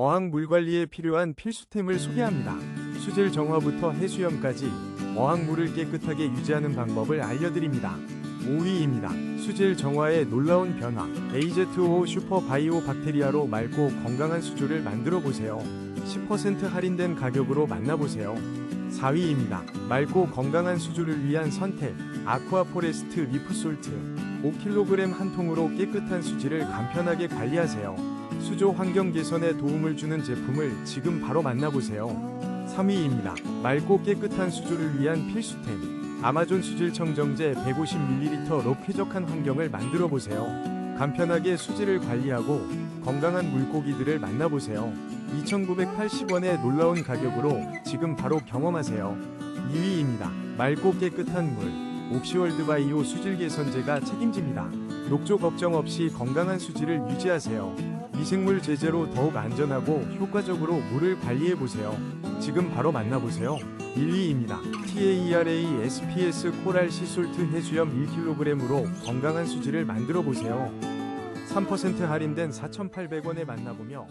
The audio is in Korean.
어항 물 관리에 필요한 필수템을 소개합니다. 수질 정화부터 해수염까지 어항 물을 깨끗하게 유지하는 방법을 알려드립니다. 5위입니다. 수질 정화의 놀라운 변화. AZ5 슈퍼 바이오 박테리아로 맑고 건강한 수조를 만들어 보세요. 10% 할인된 가격으로 만나보세요. 4위입니다. 맑고 건강한 수조를 위한 선택. 아쿠아 포레스트 리프솔트. 5kg 한 통으로 깨끗한 수질을 간편하게 관리하세요. 수조 환경 개선에 도움을 주는 제품을 지금 바로 만나보세요. 3위입니다. 맑고 깨끗한 수조를 위한 필수템. 아마존 수질 청정제 150ml로 쾌적한 환경을 만들어 보세요. 간편하게 수질을 관리하고 건강한 물고기들을 만나보세요. 2,980원의 놀라운 가격으로 지금 바로 경험하세요. 2위입니다. 맑고 깨끗한 물. 옵시월드 바이오 수질 개선제가 책임집니다. 녹조 걱정 없이 건강한 수질을 유지하세요. 미생물 제재로 더욱 안전하고 효과적으로 물을 관리해 보세요. 지금 바로 만나보세요. 1위입니다. TAERA SPS 코랄 시솔트 해수염 1kg으로 건강한 수질을 만들어 보세요. 3% 할인된 4,800원에 만나보며